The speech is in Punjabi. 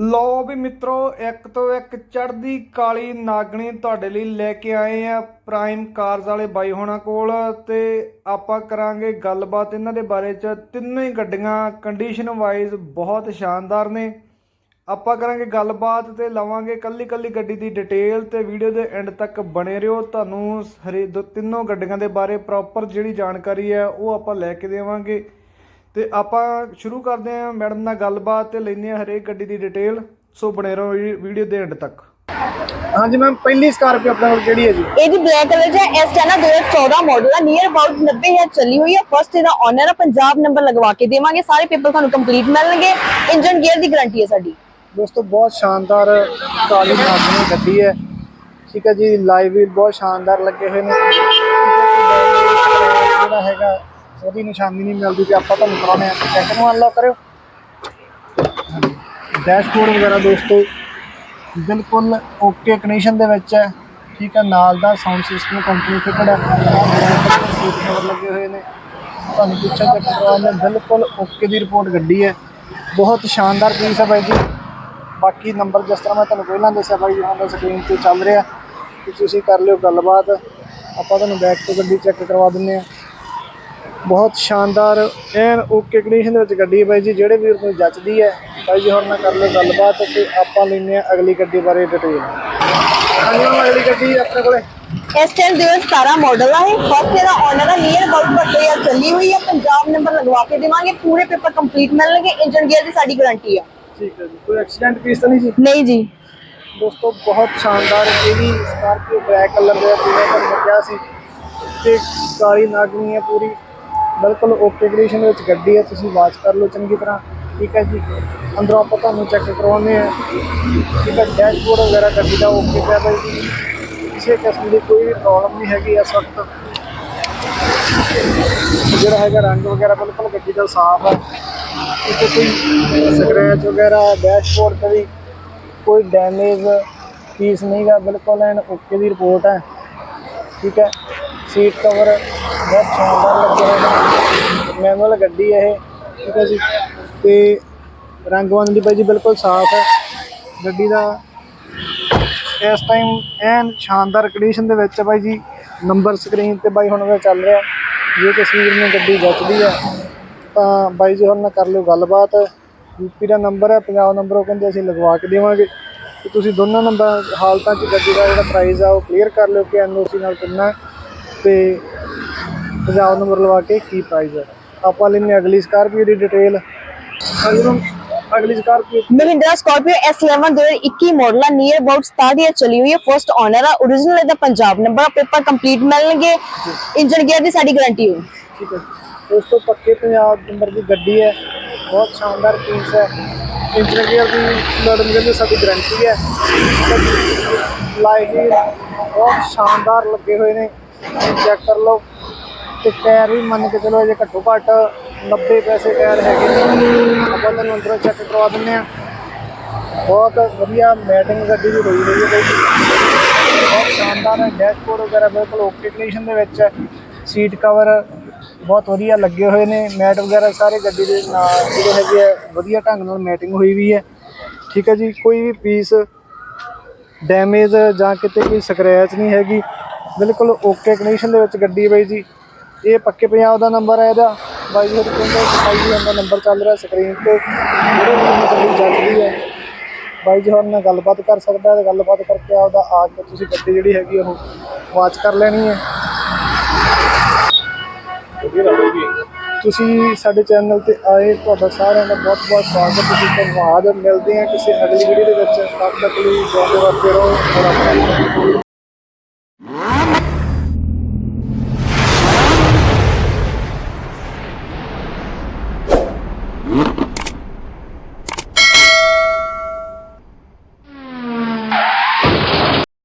ਲੋ ਵੀ ਮਿੱਤਰੋ, ਇੱਕ ਤੋਂ ਇੱਕ ਚੜ੍ਹਦੀ ਕਾਲੀ ਨਾਗਣੀ ਤੁਹਾਡੇ ਲਈ ਲੈ ਕੇ ਆਏ ਆ ਪ੍ਰਾਈਮ ਕਾਰਜ਼ ਵਾਲੇ ਬਾਈ ਹੋਣਾ ਕੋਲ ਤੇ ਆਪਾਂ ਕਰਾਂਗੇ ਗੱਲਬਾਤ ਇਹਨਾਂ ਦੇ ਬਾਰੇ ਚ। ਤਿੰਨੋਂ ਹੀ ਗੱਡੀਆਂ ਕੰਡੀਸ਼ਨ ਵਾਈਜ਼ ਬਹੁਤ ਸ਼ਾਨਦਾਰ ਨੇ। ਆਪਾਂ ਕਰਾਂਗੇ ਗੱਲਬਾਤ ਤੇ ਲਵਾਂਗੇ ਕੱਲੀ ਕੱਲੀ ਗੱਡੀ ਦੀ ਡਿਟੇਲ ਤੇ ਵੀਡੀਓ ਦੇ ਐਂਡ ਤੱਕ ਬਣੇ ਰਹੋ। ਤੁਹਾਨੂੰ ਹਰੇ ਦੋ ਤਿੰਨੋਂ ਗੱਡੀਆਂ ਦੇ ਬਾਰੇ ਪ੍ਰੋਪਰ ਜਿਹੜੀ ਜਾਣਕਾਰੀ ਹੈ ਉਹ ਆਪਾਂ ਲੈ ਕੇ ਦੇਵਾਂਗੇ। ਤੇ ਆਪਾਂ ਸ਼ੁਰੂ ਕਰਦੇ ਹਾਂ ਮੈਡਮ ਨਾਲ ਗੱਲਬਾਤ ਤੇ ਲੈਂਦੇ ਹਾਂ ਹਰੇਕ ਗੱਡੀ ਦੀ ਡਿਟੇਲ ਸੋ ਬਣੇ ਰਹੋ ਵੀਡੀਓ ਦੇ ਐਂਡ ਤੱਕ। ਹਾਂਜੀ ਮੈਮ ਪਹਿਲੀ ਸਕਾਰਪੀਓ ਆਪਣੇ ਕੋਲ ਕਿਹੜੀ ਹੈ ਜੀ? ਇਹ ਵੀ ਬਲੈਕ ਕਲਰ ਚ ਹੈ ਇਸ ਟਾਈਮ 2014 ਮਾਡਲ ਹੈ ਨੀਅਰ ਅਬਾਊਟ 90000 ਚੱਲੀ ਹੋਈ ਹੈ ਫਸਟ ਇਹਦਾ ਓਨਰ ਹੈ ਪੰਜਾਬ ਨੰਬਰ ਲਗਵਾ ਕੇ ਦੇਵਾਂਗੇ। ਸਾਰੇ ਪੇਪਰ ਤੁਹਾਨੂੰ ਕੰਪਲੀਟ ਮਿਲਣਗੇ। ਇੰਜਨ ਗੇਅਰ ਦੀ ਗਾਰੰਟੀ ਹੈ ਸਾਡੀ। ਦੋਸਤੋ ਬਹੁਤ ਸ਼ਾਨਦਾਰ ਕਾਲੀ ਨਾਗਣੀ ਗੱਡੀ ਹੈ। ਠੀਕ ਹੈ ਜੀ ਲਾਈਵ ਵੀ ਬਹੁਤ ਸ਼ਾਨਦਾਰ ਲੱਗੇ ਹੋਏ ਨੇ। ਜਿਹੜਾ ਹੈਗਾ ਉਹਦੀ ਨਿਸ਼ਾਨੀ ਨਹੀਂ ਮਿਲਦੀ ਤੇ ਆਪਾਂ ਤੁਹਾਨੂੰ ਕਰਾਉਣੇ ਆ ਚੈੱਕ ਨੂੰ ਅਨਲੌਕ ਕਰਿਓ। ਡੈਸ਼ਬੋਰਡ ਵਗੈਰਾ ਦੋਸਤੋ, ਬਿਲਕੁਲ ਓਕੇ ਕੰਡੀਸ਼ਨ ਦੇ ਵਿੱਚ ਹੈ। ਠੀਕ ਹੈ, ਨਾਲ ਦਾ ਸਾਊਂਡ ਸਿਸਟਮ ਕੰਪਨੀ ਫਿਟਡ ਹੈ। ਸੀਟ ਲੱਗੇ ਹੋਏ ਨੇ। ਤੁਹਾਨੂੰ ਪਿੱਛੇ ਚੈੱਕ ਕਰਵਾਉਣੇ ਬਿਲਕੁਲ ਓਕੇ ਦੀ ਰਿਪੋਰਟ ਗੱਡੀ ਹੈ। ਬਹੁਤ ਸ਼ਾਨਦਾਰ ਪੀਸ ਹੈ ਬਾਈ ਜੀ। ਬਾਕੀ ਨੰਬਰ ਜਿਸ ਤਰ੍ਹਾਂ ਮੈਂ ਤੁਹਾਨੂੰ ਪਹਿਲਾਂ ਦੱਸਿਆ ਬਾਈ ਉਹਨਾਂ ਦਾ ਸਕਰੀਨ ਤੇ ਚੱਲ ਰਿਹਾ। ਕਿ ਤੁਸੀਂ ਕਰ ਲਿਓ ਗੱਲਬਾਤ। ਆਪਾਂ ਤੁਹਾਨੂੰ ਬੈਕ ਤੋਂ ਗੱਡੀ ਚੈੱਕ ਕਰਵਾ ਦਿੰਨੇ ਆ ਬਹੁਤ ਸ਼ਾਨਦਾਰ ਐਨ ਓਕੇ ਕੰਡੀਸ਼ਨ ਦੇ ਵਿੱਚ ਗੱਡੀ ਹੈ ਬਾਈ ਜੀ ਜਿਹੜੇ ਵੀਰ ਨੂੰ ਜੱਚਦੀ ਹੈ ਬਾਈ ਜੀ ਹੁਣ ਨਾਲ ਕਰ ਲਿਓ ਗੱਲਬਾਤ ਤੇ ਆਪਾਂ ਲੈਂਦੇ ਆ ਅਗਲੀ ਗੱਡੀ ਬਾਰੇ ਡਿਟੇਲ ਹਾਂਜੀ ਹੁਣ ਅਗਲੀ ਗੱਡੀ ਆਪਣੇ ਕੋਲੇ। ਇਸ ਟਾਈਮ 2017 ਮਾਡਲ ਹੈ ਫਸਟ ਇਹਦਾ ਓਨਰ ਹੈ ਨੀਅਰ ਅਬਾਊਟ 20000 ਚੱਲੀ ਹੋਈ ਹੈ ਪੰਜਾਬ ਨੰਬਰ ਲਗਵਾ ਕੇ ਦੇਵਾਂਗੇ ਪੂਰੇ ਪੇਪਰ ਕੰਪਲੀਟ ਮਿਲਣਗੇ ਇੰਜਨ ਗੇਅਰ ਦੀ ਸਾਡੀ ਗਾਰੰਟੀ ਹੈ ਠੀਕ ਹੈ ਜੀ ਕੋਈ ਐਕਸੀਡੈਂਟ ਪੀਸ ਤਾਂ ਨਹੀਂ ਜੀ? ਨਹੀਂ ਜੀ। ਦੋਸਤੋ ਬਹੁਤ ਸ਼ਾਨਦਾਰ ਇਹ ਵੀ ਸਕਾਰਪੀਓ ਬਲੈਕ ਕਲਰ ਦੇ ਜਿਵੇਂ ਤੁਹਾਨੂੰ ਕਿਹਾ ਸੀ ਤੇ ਕਾਲੀ ਨਾਗਣੀ ਹੈ ਪੂਰੀ। ਬਿਲਕੁਲ ਓਕੇ ਕੰਡੀਸ਼ਨ ਵਿੱਚ ਗੱਡੀ ਹੈ, ਤੁਸੀਂ ਵਾਚ ਕਰ ਲਓ ਚੰਗੀ ਤਰ੍ਹਾਂ। ਠੀਕ ਹੈ ਜੀ? ਅੰਦਰੋਂ ਆਪਾਂ ਤੁਹਾਨੂੰ ਚੈੱਕ ਕਰਵਾਉਂਦੇ ਆ ਠੀਕ ਹੈ ਡੈਸ਼ਬੋਰਡ ਵਗੈਰਾ ਗੱਡੀ ਦਾ ਓਕੇ ਪਿਆ ਬਾਈ ਜੀ। ਕਿਸੇ ਕਿਸਮ ਦੀ ਕੋਈ ਵੀ ਪ੍ਰੋਬਲਮ ਨਹੀਂ ਹੈਗੀ ਇਸ ਵਕਤ। ਜਿਹੜਾ ਹੈਗਾ ਰੰਗ ਵਗੈਰਾ ਬਿਲਕੁਲ ਗੱਡੀ ਦਾ ਸਾਫ਼ ਹੈ। ਕਿਤੇ ਕੋਈ ਸਕ੍ਰੈਚ ਵਗੈਰਾ ਡੈਸ਼ਬੋਰਡ ਤੇ ਵੀ ਕੋਈ ਡੈਮੇਜ ਪੀਸ ਨਹੀਂਗਾ ਬਿਲਕੁਲ ਐਨ ਓਕੇ ਦੀ ਰਿਪੋਰਟ ਹੈ। ਠੀਕ ਹੈ? ਸੀਟ ਕਵਰ ਬਹੁਤ ਸ਼ਾਨਦਾਰ ਲੱਗੇ ਹੋਏ ਨੇ ਮੈਨੂਅਲ ਗੱਡੀ ਇਹ, ਠੀਕ ਹੈ ਜੀ? ਤੇ ਰੰਗ ਬੰਦ ਦੀ ਬਾਈ ਜੀ ਬਿਲਕੁਲ ਸਾਫ਼ ਹੈ। ਗੱਡੀ ਦਾ ਇਸ ਟਾਈਮ ਐਨ ਸ਼ਾਨਦਾਰ ਕੰਡੀਸ਼ਨ ਦੇ ਵਿੱਚ ਹੈ ਬਾਈ ਜੀ। ਨੰਬਰ ਸਕਰੀਨ ਤੇ ਬਾਈ ਹੁਣ ਉਹਦਾ ਚੱਲ ਰਿਹਾ। ਜੇ ਕਿਸੇ ਨੂੰ ਗੱਡੀ ਜੱਚਦੀ ਹੈ ਤਾਂ ਬਾਈ ਜੀ ਹੁਣ ਨਾਲ ਕਰ ਲਿਓ ਗੱਲਬਾਤ। ਯੂਪੀ ਦਾ ਨੰਬਰ ਹੈ, ਪੰਜਾਬ ਨੰਬਰ ਉਹ ਕਹਿੰਦੇ ਅਸੀਂ ਲਗਵਾ ਕੇ ਦੇਵਾਂਗੇ। ਤੇ ਤੁਸੀਂ ਦੋਨਾਂ ਨੰਬਰ ਹਾਲਤਾਂ 'ਚ ਗੱਡੀ ਦਾ ਜਿਹੜਾ ਪ੍ਰਾਈਸ ਆ ਉਹ ਕਲੀਅਰ ਕਰ ਲਿਓ ਕਿ ਐਨਓਸੀ ਨਾਲ ਕਿੰਨਾ ਹੈ। ਤੇ ਪੰਜਾਬ ਨੰਬਰ ਲਵਾ ਕੇ ਕੀ ਪ੍ਰਾਈਸ ਹੈ? ਆਪਾਂ ਲੈਣੇ ਅਗਲੀ ਸਕਾਰਪੀਓ ਦੀ ਡਿਟੇਲ ਹਾਂਜੀ ਮੈਮ ਅਗਲੀ Scorpio Mahindra Scorpio S11 2021 model ਹੈ ਨੀਅਰ ਅਬਾਊਟ 67 ਚੱਲੀ ਹੋਈ ਹੈ ਫਸਟ ਓਨਰ ਹੈ origignal ਇਹਦਾ ਪੰਜਾਬ ਨੰਬਰ ਪੇਪਰ ਕੰਪਲੀਟ ਮਿਲਣਗੇ। ਇੰਜਨ ਗੇਅਰ ਦੀ ਸਾਡੀ ਗਾਰੰਟੀ ਹੈ ਠੀਕ ਹੈ ਉਸ ਤੋਂ ਪੱਕੇ ਪੰਜਾਬ ਨੰਬਰ ਦੀ ਗੱਡੀ ਹੈ। ਬਹੁਤ ਸ਼ਾਨਦਾਰ ਪੀਸ ਹੈ। ਇੰਜਨ ਗੇਅਰ ਦੀ ਮੈਡਮ ਕਹਿੰਦੇ ਸਾਡੀ ਗਾਰੰਟੀ ਹੈ। ਲਾਈਟ ਬਹੁਤ ਸ਼ਾਨਦਾਰ ਲੱਗੇ ਹੋਏ ਨੇ। ਚੈੱਕ ਕਰ ਲਓ। ਤੇ ਟਾਇਰ ਵੀ ਮੰਨ ਕੇ ਚਲੋ ਅਜੇ ਘੱਟੋ ਘੱਟ 90 ਪੈਸੇ ਟਾਇਰ ਹੈਗੇ ਨੇ। ਆਪਾਂ ਤੁਹਾਨੂੰ ਅੰਦਰੋਂ ਚੈੱਕ ਕਰਵਾ ਦਿੰਦੇ ਆ ਬਹੁਤ ਵਧੀਆ ਮੈਟਿੰਗ ਗੱਡੀ ਦੀ ਹੋਈ ਹੋਈ ਹੈ ਬਾਈ। ਜੀ। ਬਹੁਤ ਸ਼ਾਨਦਾਰ ਹੈ। ਡੈਸ਼ਬੋਰਡ ਵਗੈਰਾ ਬਿਲਕੁਲ ਓਕੇ ਕੰਡੀਸ਼ਨ ਦੇ ਵਿੱਚ ਹੈ। ਸੀਟ ਕਵਰ ਬਹੁਤ ਵਧੀਆ ਲੱਗੇ ਹੋਏ ਨੇ। ਮੈਟ ਵਗੈਰਾ ਸਾਰੇ ਗੱਡੀ ਦੇ ਨਾਲ ਜਿਹੜੇ ਹੈਗੇ ਆ, ਵਧੀਆ ਢੰਗ ਨਾਲ ਮੈਟਿੰਗ ਹੋਈ ਵੀ ਹੈ। ਠੀਕ ਹੈ ਜੀ, ਕੋਈ ਵੀ ਪੀਸ ਡੈਮੇਜ ਜਾਂ ਕਿਤੇ ਕੋਈ ਸਕ੍ਰੈਚ ਨਹੀਂ ਹੈਗੀ। ਬਿਲਕੁਲ ਓਕੇ ਕੰਡੀਸ਼ਨ ਦੇ ਵਿੱਚ ਗੱਡੀ ਹੈ ਬਾਈ ਜੀ। ਇਹ ਪੱਕੇ ਪੰਜਾਬ ਦਾ ਨੰਬਰ ਹੈ ਇਹਦਾ। ਬਾਈ ਜੀ ਕਹਿੰਦੇ ਬਾਈ ਜੀ ਦਾ ਨੰਬਰ ਚੱਲ ਰਿਹਾ ਸਕਰੀਨ ਤੇ। ਜਿਹੜੇ ਗੱਡੀ ਜੱਜਦੀ ਹੈ। ਬਾਈ ਜੀ ਹੁਣ ਨਾਲ ਗੱਲਬਾਤ ਕਰ ਸਕਦਾ ਹੈ ਗੱਲਬਾਤ ਕਰਕੇ ਆਪਦਾ ਆ ਕੇ ਤੁਸੀਂ ਗੱਡੀ ਜਿਹੜੀ ਹੈਗੀ ਉਹ ਵਾਚ ਕਰ ਲੈਣੀ ਹੈ। ਤੁਸੀਂ ਸਾਡੇ ਚੈਨਲ ਤੇ ਆਏ ਤੁਹਾਡਾ ਸਾਰਿਆਂ ਦਾ ਬਹੁਤ ਬਹੁਤ ਸਵਾਗਤ ਤੁਸੀਂ ਧੰਨਵਾਦ। ਮਿਲਦੇ ਹਾਂ ਕਿਸੇ ਅਗਲੀ ਵੀਡੀਓ ਦੇ ਵਿੱਚ। ਤਦ ਤੱਕ ਲਈ ਵਾਸਤੇ ਰਹੋ।